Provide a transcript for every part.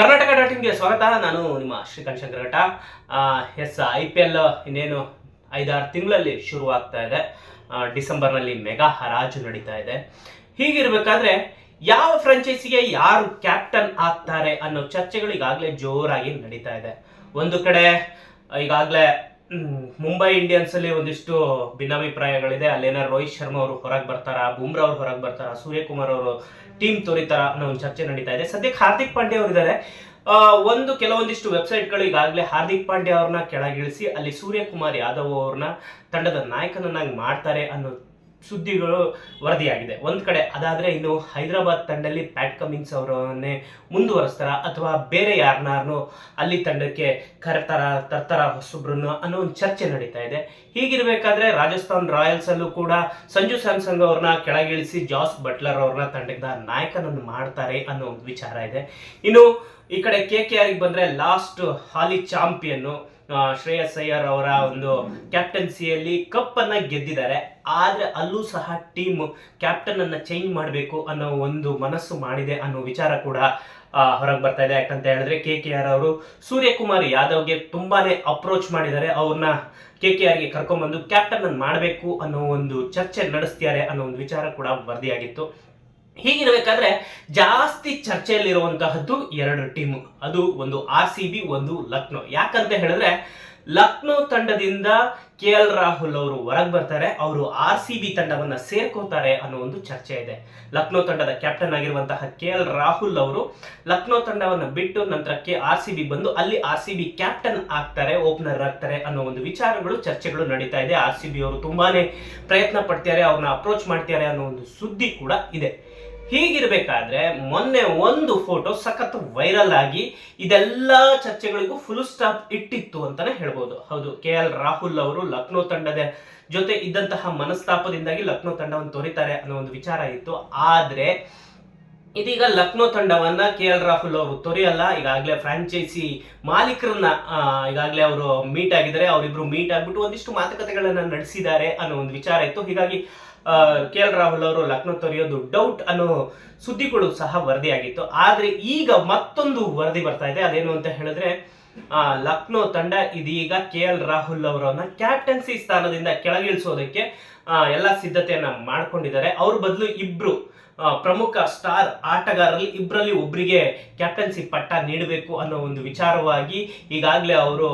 Karnataka dot ಇನ್ಗೆ ಸ್ವಾಗತ. ನಾನು ನಿಮ್ಮ Srikanth Shankaraghatta yes, I P L ಇನ್ನೇನು ಐದಾರು ತಿಂಗಳಲ್ಲಿ ಶುರುವಾಗ್ತಾ ಇದೆ. ಡಿಸೆಂಬರ್ನಲ್ಲಿ ಮೆಗಾ ಹರಾಜು ನಡೀತಾ ಇದೆ. ಹೀಗಿರ್ಬೇಕಾದ್ರೆ ಯಾವ ಫ್ರಾಂಚೈಸಿಗೆ ಯಾರು ಕ್ಯಾಪ್ಟನ್ ಆಗ್ತಾರೆ ಅನ್ನೋ ಚರ್ಚೆಗಳು ಈಗಾಗಲೇ ಜೋರಾಗಿ ನಡೀತಾ ಇದೆ. ಒಂದು ಕಡೆ ಈಗಾಗಲೇ ಮುಂಬೈ ಇಂಡಿಯನ್ಸ್ ಅಲ್ಲಿ ಒಂದಿಷ್ಟು ಭಿನ್ನಾಭಿಪ್ರಾಯಗಳಿದೆ. ಅಲ್ಲೇನ ರೋಹಿತ್ ಶರ್ಮಾ ಅವರು ಹೊರಗೆ ಬರ್ತಾರ? ಬುಮ್ರಾ ಅವರು ಹೊರಗೆ ಬರ್ತಾರ? ಸೂರ್ಯಕುಮಾರ್ ಅವರು ಟೀಮ್ ತೋರಿತಾರ ಅನ್ನೋ ಒಂದು ಚರ್ಚೆ ನಡೀತಾ ಇದೆ. ಸದ್ಯಕ್ಕೆ ಹಾರ್ದಿಕ್ ಪಾಂಡ್ಯ ಅವರು ಇದ್ದಾರೆ ಒಂದು ಕೆಲವೊಂದಿಷ್ಟು ವೆಬ್ಸೈಟ್ಗಳು ಈಗಾಗಲೇ ಹಾರ್ದಿಕ್ ಪಾಂಡ್ಯ ಅವ್ರನ್ನ ಕೆಳಗಿಳಿಸಿ, ಅಲ್ಲಿ ಸೂರ್ಯಕುಮಾರ್ ಯಾದವ್ ಅವ್ರನ್ನ ತಂಡದ ನಾಯಕನನ್ನಾಗಿ ಮಾಡ್ತಾರೆ ಅನ್ನೋ ಸುದ್ದಿಗಳು ವರದಿಯಾಗಿದೆ. ಒಂದು ಕಡೆ ಅದಾದ್ರೆ ಇನ್ನು ಹೈದರಾಬಾದ್ ತಂಡದಲ್ಲಿ ಪ್ಯಾಟ್ ಕಮಿನ್ಸ್ ಅವರನ್ನೇ ಮುಂದುವರಿಸ್ತಾರ ಅಥವಾ ಬೇರೆ ಯಾರನ್ನಾರು ಅಲ್ಲಿ ತಂಡಕ್ಕೆ ಕರೆತಾರ, ತರ್ತಾರ ಹೊಸಬ್ರನ್ನು ಅನ್ನೋ ಒಂದು ಚರ್ಚೆ ನಡೀತಾ ಇದೆ. ಹೀಗಿರಬೇಕಾದ್ರೆ ರಾಜಸ್ಥಾನ್ ರಾಯಲ್ಸಲ್ಲೂ ಕೂಡ ಸಂಜು ಸ್ಯಾಮ್ಸಂಗ್ ಅವ್ರನ್ನ ಕೆಳಗಿಳಿಸಿ ಜಾಸ್ ಬಟ್ಲರ್ ಅವ್ರನ್ನ ತಂಡದ ನಾಯಕನನ್ನು ಮಾಡ್ತಾರೆ ಅನ್ನೋ ಒಂದು ವಿಚಾರ ಇದೆ. ಇನ್ನು ಈ ಕಡೆ ಕೆ ಕೆ ಆರ್ಗೆ ಬಂದ್ರೆ ಲಾಸ್ಟ್ ಹಾಲಿ ಚಾಂಪಿಯನ್ ಶ್ರೇಯಸ್ ಅಯ್ಯರ್ ಅವರ ಒಂದು ಕ್ಯಾಪ್ಟನ್ಸಿಯಲ್ಲಿ ಕಪ್ ಅನ್ನ ಗೆದ್ದಿದ್ದಾರೆ. ಆದ್ರೆ ಅಲ್ಲೂ ಸಹ ಟೀಮ್ ಕ್ಯಾಪ್ಟನ್ ಅನ್ನ ಚೇಂಜ್ ಮಾಡಬೇಕು ಅನ್ನೋ ಒಂದು ಮನಸ್ಸು ಮಾಡಿದೆ ಅನ್ನೋ ವಿಚಾರ ಕೂಡ ಹೊರಗೆ ಬರ್ತಾ ಇದೆ ಯಾಕಂತ ಹೇಳಿದ್ರೆ ಕೆ ಕೆ ಆರ್ ಅವರು ಸೂರ್ಯಕುಮಾರ್ ಯಾದವ್ಗೆ ತುಂಬಾನೇ ಅಪ್ರೋಚ್ ಮಾಡಿದ್ದಾರೆ. ಅವ್ರನ್ನ ಕೆ ಕೆ ಆರ್ಗೆ ಕರ್ಕೊಂಡ್ಬಂದು ಕ್ಯಾಪ್ಟನ್ ಅನ್ನು ಮಾಡಬೇಕು ಅನ್ನೋ ಒಂದು ಚರ್ಚೆ ನಡೆಸ್ತಿದ್ದಾರೆ ಅನ್ನೋ ಒಂದು ವಿಚಾರ ಕೂಡ ವರದಿಯಾಗಿತ್ತು. ಹೀಗಿರಬೇಕಾದ್ರೆ ಜಾಸ್ತಿ ಚರ್ಚೆಯಲ್ಲಿರುವಂತಹದ್ದು ಎರಡು ಟೀಮ್. ಅದು ಒಂದು ಆರ್ ಸಿ ಬಿ, ಒಂದು ಲಕ್ನೋ. ಯಾಕಂತ ಹೇಳಿದ್ರೆ ಲಕ್ನೋ ತಂಡದಿಂದ ಕೆ ಎಲ್ ರಾಹುಲ್ ಅವರು ಹೊರಗೆ ಬರ್ತಾರೆ. ಅವರು ಆರ್ ಸಿ ಬಿ ತಂಡವನ್ನು ಸೇರ್ಕೋತಾರೆ ಅನ್ನೋ ಒಂದು ಚರ್ಚೆ ಇದೆ. ಲಕ್ನೋ ತಂಡದ ಕ್ಯಾಪ್ಟನ್ ಆಗಿರುವಂತಹ ಕೆ ಎಲ್ ರಾಹುಲ್ ಅವರು ಲಕ್ನೋ ತಂಡವನ್ನು ಬಿಟ್ಟು ನಂತರ ಕೆ ಆರ್ ಸಿ ಬಿ ಬಂದು ಅಲ್ಲಿ ಆರ್ ಸಿ ಬಿ ಕ್ಯಾಪ್ಟನ್ ಆಗ್ತಾರೆ, ಓಪನರ್ ಆಗ್ತಾರೆ ಅನ್ನೋ ಒಂದು ವಿಚಾರಗಳು, ಚರ್ಚೆಗಳು ನಡೀತಾ ಇದೆ. ಆರ್ ಸಿ ಬಿ ಅವರು ತುಂಬಾನೇ ಪ್ರಯತ್ನ ಪಡ್ತಾರೆ ಅವ್ರನ್ನ ಅಪ್ರೋಚ್ ಮಾಡ್ತಾರೆ ಅನ್ನೋ ಒಂದು ಸುದ್ದಿ ಕೂಡ ಇದೆ. ಹೀಗಿರ್ಬೇಕಾದ್ರೆ ಮೊನ್ನೆ ಒಂದು ಫೋಟೋ ಸಖತ್ ವೈರಲ್ ಆಗಿ ಇದೆಲ್ಲ ಚರ್ಚೆಗಳಿಗೂ ಫುಲ್ ಸ್ಟಾಪ್ ಇಟ್ಟಿತ್ತು ಅಂತಾನೆ ಹೇಳ್ಬೋದು. ಹೌದು, ಕೆ ಎಲ್ ರಾಹುಲ್ ಅವರು ಲಕ್ನೋ ತಂಡದ ಜೊತೆ ಇದ್ದಂತಹ ಮನಸ್ತಾಪದಿಂದಾಗಿ ಲಕ್ನೋ ತಂಡವನ್ನು ತೊರಿತಾರೆ ಅನ್ನೋ ಒಂದು ವಿಚಾರ ಇತ್ತು. ಆದ್ರೆ ಇದೀಗ ಲಕ್ನೋ ತಂಡವನ್ನ ಕೆ ಎಲ್ ರಾಹುಲ್ ಅವರು ತೊರೆಯಲ್ಲ. ಈಗಾಗಲೇ ಫ್ರಾಂಚೈಸಿ ಮಾಲೀಕರನ್ನ ಈಗಾಗಲೇ ಅವರು ಮೀಟ್ ಆಗಿದ್ದಾರೆ. ಅವರಿಬ್ರು ಮೀಟ್ ಆಗ್ಬಿಟ್ಟು ಒಂದಿಷ್ಟು ಮಾತುಕತೆಗಳನ್ನ ನಡೆಸಿದ್ದಾರೆ ಅನ್ನೋ ಒಂದು ವಿಚಾರ ಇತ್ತು. ಹೀಗಾಗಿ ಕೆ ಎಲ್ ರಾಹುಲ್ ಅವರು ಲಕ್ನೋ ತೊರೆಯೋದು ಡೌಟ್ ಅನ್ನೋ ಸುದ್ದಿಗಳು ಸಹ ವರದಿಯಾಗಿತ್ತು. ಆದ್ರೆ ಈಗ ಮತ್ತೊಂದು ವರದಿ ಬರ್ತಾ ಇದೆ. ಅದೇನು ಅಂತ ಹೇಳಿದ್ರೆ ಲಕ್ನೋ ತಂಡ ಇದೀಗ ಕೆ ಎಲ್ ರಾಹುಲ್ ಅವರನ್ನ ಕ್ಯಾಪ್ಟನ್ಸಿ ಸ್ಥಾನದಿಂದ ಕೆಳಗಿಳಿಸೋದಕ್ಕೆ ಎಲ್ಲ ಸಿದ್ಧತೆಯನ್ನ ಮಾಡ್ಕೊಂಡಿದ್ದಾರೆ. ಅವ್ರ ಬದಲು ಇಬ್ರು ಪ್ರಮುಖ ಸ್ಟಾರ್ ಆಟಗಾರರಲ್ಲಿ ಇಬ್ಬರಲ್ಲಿ ಒಬ್ಬರಿಗೆ ಕ್ಯಾಪ್ಟನ್ಸಿ ಪಟ್ಟ ನೀಡಬೇಕು ಅನ್ನೋ ಒಂದು ವಿಚಾರವಾಗಿ ಈಗಾಗಲೇ ಅವರು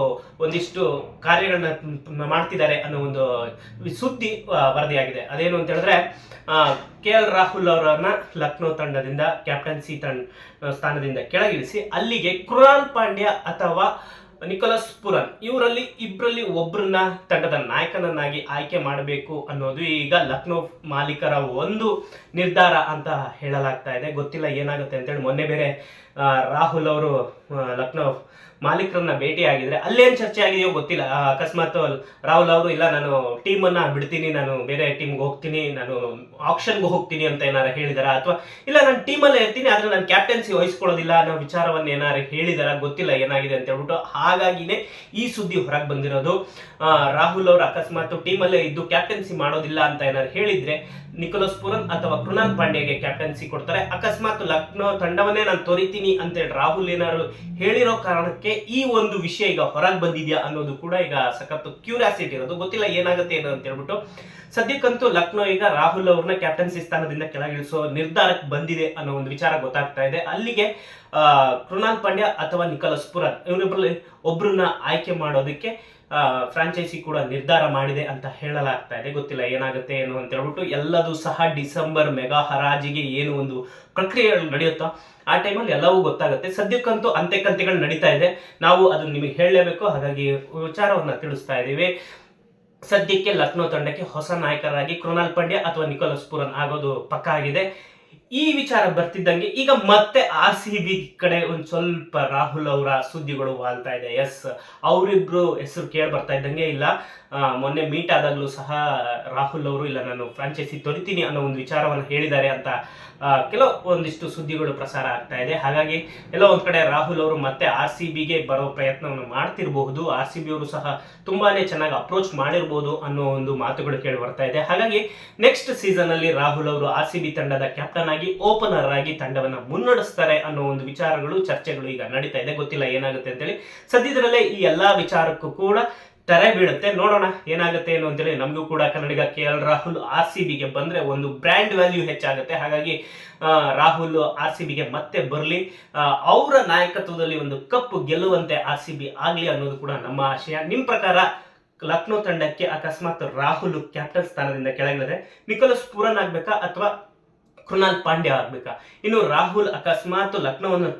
ಒಂದಿಷ್ಟು ಕಾರ್ಯಗಳನ್ನ ಮಾಡ್ತಿದ್ದಾರೆ ಅನ್ನೋ ಒಂದು ಸುದ್ದಿ ವರದಿಯಾಗಿದೆ. ಅದೇನು ಅಂತ ಹೇಳಿದ್ರೆ ಕೆ ಎಲ್ ರಾಹುಲ್ ಅವರನ್ನ ಲಕ್ನೋ ತಂಡದಿಂದ, ಕ್ಯಾಪ್ಟನ್ಸಿ ತಂಡ ಸ್ಥಾನದಿಂದ ಕೆಳಗಿಳಿಸಿ ಅಲ್ಲಿಗೆ ಕೃಣಾಲ್ ಪಾಂಡ್ಯ ಅಥವಾ ನಿಕೋಲಸ್ ಪುರನ್. ಇವರಲ್ಲಿ ಇಬ್ಬರಲ್ಲಿ ಒಬ್ಬರನ್ನ ತಂಡದ ನಾಯಕನನ್ನಾಗಿ ಆಯ್ಕೆ ಮಾಡಬೇಕು ಅನ್ನೋದು ಈಗ ಲಕ್ನೋ ಮಾಲೀಕರ ಒಂದು ನಿರ್ಧಾರ ಅಂತ ಹೇಳಲಾಗ್ತಾ ಇದೆ. ಗೊತ್ತಿಲ್ಲ ಏನಾಗುತ್ತೆ ಅಂತೇಳಿ ಮೊನ್ನೆ ಬೇರೆ ರಾಹುಲ್ ಅವರು ಲಕ್ನೋ ಮಾಲೀಕರನ್ನ ಭೇಟಿಯಾಗಿದ್ರೆ ಅಲ್ಲೇನ್ ಚರ್ಚೆ ಆಗಿದೆಯೋ ಗೊತ್ತಿಲ್ಲ. ಅಕಸ್ಮಾತ್ ರಾಹುಲ್ ಅವರು, ಇಲ್ಲ, ನಾನು ಟೀಮನ್ನ ಬಿಡ್ತೀನಿ, ನಾನು ಬೇರೆ ಟೀಮ್ಗೆ ಹೋಗ್ತೀನಿ, ನಾನು ಆಕ್ಷನ್ಗೆ ಹೋಗ್ತೀನಿ ಅಂತ ಏನಾರ ಹೇಳಿದಾರ? ಅಥವಾ, ಇಲ್ಲ, ನಾನು ಟೀಮಲ್ಲೇ ಇರ್ತೀನಿ, ಆದ್ರೆ ನಾನು ಕ್ಯಾಪ್ಟನ್ಸಿ ವಹಿಸ್ಕೊಳ್ಳೋದಿಲ್ಲ ಅನ್ನೋ ವಿಚಾರವನ್ನ ಏನಾರು ಹೇಳಿದಾರ? ಗೊತ್ತಿಲ್ಲ, ಏನಾಗಿದೆ ಅಂತ ಹೇಳ್ಬಿಟ್ಟು ಹಾಗಾಗಿನೇ ಈ ಸುದ್ದಿ ಹೊರಗೆ ಬಂದಿರೋದು. ರಾಹುಲ್ ಅವರು ಅಕಸ್ಮಾತ್ ಟೀಮಲ್ಲೇ ಇದ್ದು ಕ್ಯಾಪ್ಟನ್ಸಿ ಮಾಡೋದಿಲ್ಲ ಅಂತ ಏನಾರು ಹೇಳಿದ್ರೆ ನಿಕೋಲಸ್ ಪುರನ್ ಅಥವಾ ಕೃಣಾಲ್ ಪಾಂಡ್ಯಗೆ ಕ್ಯಾಪ್ಟನ್ಸಿ ಕೊಡ್ತಾರೆ. ಅಕಸ್ಮಾತ್ ಲಕ್ನೋ ತಂಡವನ್ನೇ ನಾನು ತೊರಿತೀನಿ ಅಂತೇಳಿ ರಾಹುಲ್ ಏನಾರು ಹೇಳಿರೋ ಕಾರಣಕ್ಕೆ ಈ ಒಂದು ವಿಷಯ ಈಗ ಹೊರಗೆ ಬಂದಿದ್ಯಾ ಅನ್ನೋದು ಕೂಡ ಈಗ ಸಖತ್ತು ಕ್ಯೂರಿಯಾಸಿಟಿ ಇರೋದು. ಗೊತ್ತಿಲ್ಲ ಏನಾಗುತ್ತೆ ಏನೋ ಅಂತ ಹೇಳ್ಬಿಟ್ಟು. ಸದ್ಯಕ್ಕಂತೂ ಲಕ್ನೋ ಈಗ ರಾಹುಲ್ ಅವ್ರನ್ನ ಕ್ಯಾಪ್ಟನ್ಸಿ ಸ್ಥಾನದಿಂದ ಕೆಳಗಿಳಿಸೋ ನಿರ್ಧಾರಕ್ಕೆ ಬಂದಿದೆ ಅನ್ನೋ ಒಂದು ವಿಚಾರ ಗೊತ್ತಾಗ್ತಾ ಇದೆ. ಅಲ್ಲಿಗೆ ಕೃಣಾಲ್ ಪಾಂಡ್ಯ ಅಥವಾ ನಿಕೋಲಸ್ ಪುರನ್ ಇವರಿಬ್ಬರಲ್ಲಿ ಒಬ್ರನ್ನ ಆಯ್ಕೆ ಮಾಡೋದಕ್ಕೆ ಫ್ರಾಂಚೈಸಿ ಕೂಡ ನಿರ್ಧಾರ ಮಾಡಿದೆ ಅಂತ ಹೇಳಲಾಗ್ತಾ ಇದೆ. ಗೊತ್ತಿಲ್ಲ ಏನಾಗುತ್ತೆ, ಏನು ಅಂತ ಹೇಳ್ಬಿಟ್ಟು ಎಲ್ಲದೂ ಸಹ ಡಿಸೆಂಬರ್ ಮೆಗಾ ಹರಾಜಿಗೆ ಏನು ಒಂದು ಪ್ರಕ್ರಿಯೆಗಳು ನಡೆಯುತ್ತೋ, ಆ ಟೈಮಲ್ಲಿ ಎಲ್ಲವೂ ಗೊತ್ತಾಗುತ್ತೆ. ಸದ್ಯಕ್ಕಂತೂ ಅಂತೆಕಂತೆಗಳು ನಡೀತಾ ಇದೆ. ನಾವು ಅದನ್ನು ನಿಮಗೆ ಹೇಳಲೇಬೇಕು. ಹಾಗಾಗಿ ವಿಚಾರವನ್ನು ತಿಳಿಸ್ತಾ ಇದ್ದೀವಿ. ಸದ್ಯಕ್ಕೆ ಲಕ್ನೋ ತಂಡಕ್ಕೆ ಹೊಸ ನಾಯಕರಾಗಿ ಕೃನಾಲ್ ಪಂಡ್ಯ ಅಥವಾ ನಿಕೋಲಸ್ ಪುರನ್ ಆಗೋದು ಪಕ್ಕ ಆಗಿದೆ. ಈ ವಿಚಾರ ಬರ್ತಿದ್ದಂಗೆ ಈಗ ಮತ್ತೆ ಆರ್ ಸಿ ಬಿ ಕಡೆ ಒಂದ್ ಸ್ವಲ್ಪ ರಾಹುಲ್ ಅವರ ಸುದ್ದಿಗಳು ವಾಲ್ತಾ ಇದೆ. ಎಸ್, ಅವರಿಬ್ರು ಹೆಸರು ಕೇಳಿ ಬರ್ತಾ ಇದ್ದಂಗೆ ಇಲ್ಲ. ಮೊನ್ನೆ ಮೀಟ್ ಆದಾಗ್ಲೂ ಸಹ ರಾಹುಲ್ ಅವರು, ಇಲ್ಲ ನಾನು ಫ್ರಾಂಚೈಸಿ ತೊರಿತೀನಿ ಅನ್ನೋ ಒಂದು ವಿಚಾರವನ್ನು ಹೇಳಿದ್ದಾರೆ ಅಂತ ಕೆಲವು ಒಂದಿಷ್ಟು ಸುದ್ದಿಗಳು ಪ್ರಸಾರ ಆಗ್ತಾ ಇದೆ. ಹಾಗಾಗಿ ಎಲ್ಲೋ ಒಂದ್ ಕಡೆ ರಾಹುಲ್ ಅವರು ಮತ್ತೆ ಆರ್ ಸಿ ಬಿಗೆ ಬರೋ ಪ್ರಯತ್ನವನ್ನು ಮಾಡ್ತಿರಬಹುದು. ಆರ್ ಸಿ ಬಿ ಅವರು ಸಹ ತುಂಬಾನೇ ಚೆನ್ನಾಗಿ ಅಪ್ರೋಚ್ ಮಾಡಿರ್ಬೋದು ಅನ್ನೋ ಒಂದು ಮಾತುಗಳು ಕೇಳಿ ಬರ್ತಾ ಇದೆ. ಹಾಗಾಗಿ ನೆಕ್ಸ್ಟ್ ಸೀಸನ್ ಅಲ್ಲಿ ರಾಹುಲ್ ಅವರು ಆರ್ ಸಿ ಬಿ ತಂಡದ ಕ್ಯಾಪ್ಟನ್ ಆಗಿ ಓಪನರ್ ಆಗಿ ತಂಡವನ್ನ ಮುನ್ನಡೆಸ್ತಾರೆ ಅನ್ನೋ ಒಂದು ವಿಚಾರಗಳು, ಚರ್ಚೆಗಳು ಈಗ ನಡೀತಾ ಇದೆ. ಗೊತ್ತಿಲ್ಲ ಏನಾಗುತ್ತೆ ಅಂತೇಳಿ. ಸದ್ಯದರಲ್ಲೇ ಈ ಎಲ್ಲಾ ವಿಚಾರಕ್ಕೂ ಕೂಡ ತೆರೆ ಬೀಳುತ್ತೆ. ನೋಡೋಣ ಏನಾಗುತ್ತೆ ಏನು ಅಂತೇಳಿ ನಮಗೂ ಕೂಡ ಕನ್ನಡಿಗ K L Rahul R C ಬಿಗೆ ಬಂದ್ರೆ ಒಂದು ಬ್ರ್ಯಾಂಡ್ ವ್ಯಾಲ್ಯೂ ಹೆಚ್ಚಾಗುತ್ತೆ. ಹಾಗಾಗಿ ರಾಹುಲ್ ಆರ್ ಸಿ ಬಿಗೆ ಮತ್ತೆ ಬರಲಿ. ಅವರ ನಾಯಕತ್ವದಲ್ಲಿ ಒಂದು ಕಪ್ ಗೆಲ್ಲುವಂತೆ ಆರ್ ಸಿ ಬಿ ಆಗಲಿ ಅನ್ನೋದು ಕೂಡ ನಮ್ಮ ಆಶಯ. ನಿಮ್ಮ ಪ್ರಕಾರ ಲಕ್ನೋ ತಂಡಕ್ಕೆ ಅಕಸ್ಮಾತ್ ರಾಹುಲ್ ಕ್ಯಾಪ್ಟನ್ ಸ್ಥಾನದಿಂದ ಕೆಳಗಿಳಿದ್ರೆ ನಿಕೋಲಸ್ ಪೂರನ್ ಆಗ್ಬೇಕಾ ಅಥವಾ ಕೃಣಾಲ್ ಪಾಂಡ್ಯ ಆಗ್ಬೇಕಾ? ಇನ್ನು ರಾಹುಲ್ ಅಕಸ್ಮಾತ್ ಲಕ್ನೋವನ್ನು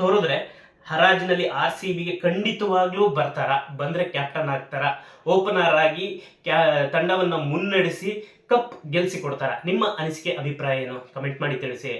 ತೋರಿದ್ರೆ ಹರಾಜಿನಲ್ಲಿ ಆರ್ ಸಿ ಬಿಗೆ ಖಂಡಿತವಾಗ್ಲೂ ಬರ್ತಾರ. ಬಂದ್ರೆ ಕ್ಯಾಪ್ಟನ್ ಆಗ್ತಾರ. ಓಪನರ್ ಆಗಿ ಕ್ಯಾ, ತಂಡವನ್ನು ಮುನ್ನಡೆಸಿ ಕಪ್ ಗೆಲ್ಸಿ ಕೊಡ್ತಾರ ನಿಮ್ಮ ಅನಿಸಿಕೆ, ಅಭಿಪ್ರಾಯ ಏನು? ಕಮೆಂಟ್ ಮಾಡಿ ತಿಳಿಸಿ.